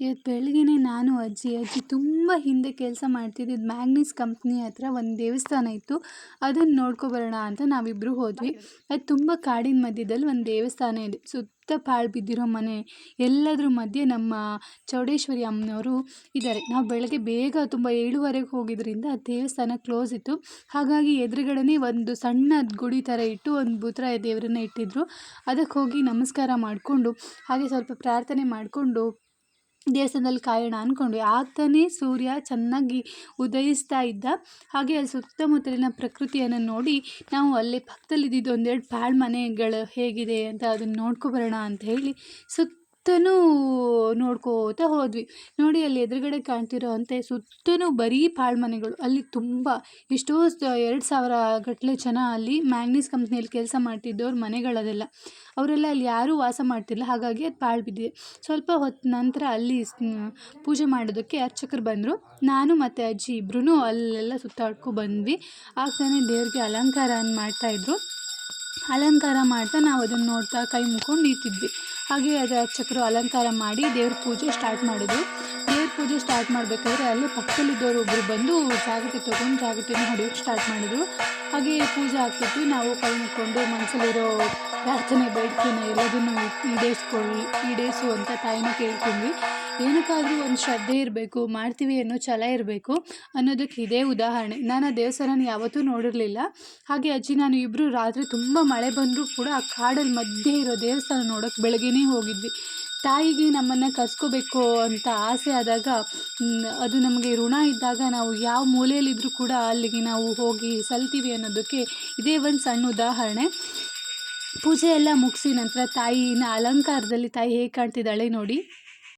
ಇವತ್ತು ಬೆಳಗ್ಗೆನೆ ನಾನು, ಅಜ್ಜಿ ಅಜ್ಜಿ ತುಂಬ ಹಿಂದೆ ಕೆಲಸ ಮಾಡ್ತಿದ್ದಿದ್ದು ಮ್ಯಾಗ್ನೀಸ್ ಕಂಪ್ನಿ ಹತ್ರ ಒಂದು ದೇವಸ್ಥಾನ ಇತ್ತು. ಅದನ್ನು ನೋಡ್ಕೊಬರೋಣ ಅಂತ ನಾವಿಬ್ಬರು ಹೋದ್ವಿ. ಅದು ತುಂಬ ಕಾಡಿನ ಮಧ್ಯದಲ್ಲಿ ಒಂದು ದೇವಸ್ಥಾನ ಇದೆ. ಸುತ್ತ ಪಾಳು ಬಿದ್ದಿರೋ ಮನೆ. ಎಲ್ಲದರ ಮಧ್ಯೆ ನಮ್ಮ ಚೌಡೇಶ್ವರಿ ಅಮ್ಮನವರು ಇದ್ದಾರೆ ನಾವು ಬೆಳಗ್ಗೆ ಬೇಗ ತುಂಬ ಏಳುವರೆಗೆ ಹೋಗಿದ್ದರಿಂದ ಆ ದೇವಸ್ಥಾನ ಕ್ಲೋಸ್ ಇತ್ತು. ಹಾಗಾಗಿ ಎದುರುಗಡೆನೇ ಒಂದು ಸಣ್ಣ ಗುಡಿ ಥರ ಇಟ್ಟು ಒಂದು ಭೂತರಾಯ ದೇವರನ್ನ ಇಟ್ಟಿದ್ದರು ಅದಕ್ಕೆ ಹೋಗಿ ನಮಸ್ಕಾರ ಮಾಡಿಕೊಂಡು, ಹಾಗೆ ಸ್ವಲ್ಪ ಪ್ರಾರ್ಥನೆ ಮಾಡಿಕೊಂಡು ದೇವಸ್ಥಾನದಲ್ಲಿ ಕಾಯೋಣ ಅಂದ್ಕೊಂಡ್ವಿ ಆಗ್ತಾನೆ ಸೂರ್ಯ ಚೆನ್ನಾಗಿ ಉದಯಿಸ್ತಾ ಇದ್ದ. ಹಾಗೆ ಅಲ್ಲಿ ಸುತ್ತಮುತ್ತಲಿನ ಪ್ರಕೃತಿಯನ್ನು ನೋಡಿ ನಾವು ಅಲ್ಲೇ ಪಕ್ಕದಲ್ಲಿದ್ದಿದ್ದು ಒಂದೆರಡು ಪಾಳು ಮನೆಗಳು ಹೇಗಿದೆ ಅಂತ ಅದನ್ನು ನೋಡ್ಕೊಬರೋಣ ಅಂತ ಹೇಳಿ ಸುತ್ತಲೂ ನೋಡ್ಕೋತ ಹೋದ್ವಿ. ನೋಡಿ ಅಲ್ಲಿ ಎದುರುಗಡೆ ಕಾಣ್ತಿರೋ ಅಂತೆ ಸುತ್ತಲೂ ಬರೀ ಪಾಳು ಮನೆಗಳು. ಅಲ್ಲಿ ತುಂಬ ಎಷ್ಟೋ ಎರಡು ಸಾವಿರ ಗಟ್ಟಲೆ ಜನ ಅಲ್ಲಿ ಮ್ಯಾಗ್ನೀಸ್ ಕಂಪ್ನಿಯಲ್ಲಿ ಕೆಲಸ ಮಾಡ್ತಿದ್ದವ್ರ ಮನೆಗಳದೆಲ್ಲ ಅವರೆಲ್ಲ ಅಲ್ಲಿ ಯಾರೂ ವಾಸ ಮಾಡ್ತಿಲ್ಲ. ಹಾಗಾಗಿ ಅದು ಪಾಳು ಬಿದ್ದಿದೆ. ಸ್ವಲ್ಪ ಹೊತ್ತು ನಂತರ ಅಲ್ಲಿ ಪೂಜೆ ಮಾಡೋದಕ್ಕೆ ಅರ್ಚಕರು ಬಂದರು. ನಾನು ಮತ್ತು ಅಜ್ಜಿ ಇಬ್ಬರೂ ಅಲ್ಲೆಲ್ಲ ಸುತ್ತಾಡ್ಕೊ ಬಂದ್ವಿ. ಆಗ ತಾನೇ ದೇವ್ರಿಗೆ ಅಲಂಕಾರ ಮಾಡ್ತಾಯಿದ್ರು ಅಲಂಕಾರ ಮಾಡ್ತಾ ನಾವು ಅದನ್ನು ನೋಡ್ತಾ ಕೈ ಮುಕ್ಕೊಂಡು ನಿಂತಿದ್ವಿ. ಹಾಗೆ ಅದರ ಅರ್ಚಕರು ಅಲಂಕಾರ ಮಾಡಿ ದೇವ್ರ ಪೂಜೆ ಸ್ಟಾರ್ಟ್ ಮಾಡಿದ್ವಿ. ದೇವ್ರ ಪೂಜೆ ಸ್ಟಾರ್ಟ್ ಮಾಡಬೇಕಾದ್ರೆ ಅಲ್ಲಿ ಪಕ್ಕದಲ್ಲಿದ್ದವರು ಒಬ್ಬರು ಬಂದು ಜಾಗೃತಿ ತೊಗೊಂಡು ಜಾಗೃತಿಯನ್ನು ಹೊಡೆಯೋಕ್ಕೆ ಸ್ಟಾರ್ಟ್ ಮಾಡಿದ್ರು. ಹಾಗೆ ಪೂಜೆ ಆಗ್ತಿತ್ತು. ನಾವು ಕೈ ಮುಕ್ಕೊಂಡು ಮನಸ್ಸಲ್ಲಿರೋ ಪ್ರಾರ್ಥನೆ ಬೇಡಿಕೆನ ಎಲ್ಲದನ್ನು ಈಡೇರಿಸ್ಕೊಳ್ಳಿ ಈಡೇರಿಸು ಅಂತ ತಾಯಿನ ಕೇಳ್ಕೊಂಡ್ವಿ ಏನಕ್ಕಾದರೂ ಒಂದು ಶ್ರದ್ಧೆ ಇರಬೇಕು, ಮಾಡ್ತೀವಿ ಅನ್ನೋ ಛಲ ಇರಬೇಕು ಅನ್ನೋದಕ್ಕೆ ಇದೇ ಉದಾಹರಣೆ. ನಾನು ಆ ದೇವಸ್ಥಾನ ಯಾವತ್ತೂ ನೋಡಿರಲಿಲ್ಲ. ಹಾಗೆ ಅಜ್ಜಿ, ನಾನು ಇಬ್ಬರು ರಾತ್ರಿ ತುಂಬ ಮಳೆ ಬಂದರೂ ಕೂಡ ಆ ಕಾಡಲ್ಲಿ ಮಧ್ಯೆ ಇರೋ ದೇವಸ್ಥಾನ ನೋಡೋಕ್ಕೆ ಬೆಳಗ್ಗೆನೇ ಹೋಗಿದ್ವಿ. ತಾಯಿಗೆ ನಮ್ಮನ್ನು ಕರ್ಸ್ಕೋಬೇಕು ಅಂತ ಆಸೆ ಆದಾಗ ಅದು ನಮಗೆ ಋಣ ಇದ್ದಾಗ ನಾವು ಯಾವ ಮೂಲೆಯಲ್ಲಿದ್ದರೂ ಕೂಡ ಅಲ್ಲಿಗೆ ನಾವು ಹೋಗಿ ಸಲ್ತೀವಿ ಅನ್ನೋದಕ್ಕೆ ಇದೇ ಒಂದು ಸಣ್ಣ ಉದಾಹರಣೆ. ಪೂಜೆ ಎಲ್ಲ ಮುಗಿಸಿ ನಂತರ ತಾಯಿನ ಅಲಂಕಾರದಲ್ಲಿ ತಾಯಿ ಹೇಗೆ ಕಾಣ್ತಿದ್ದಾಳೆ ನೋಡಿ.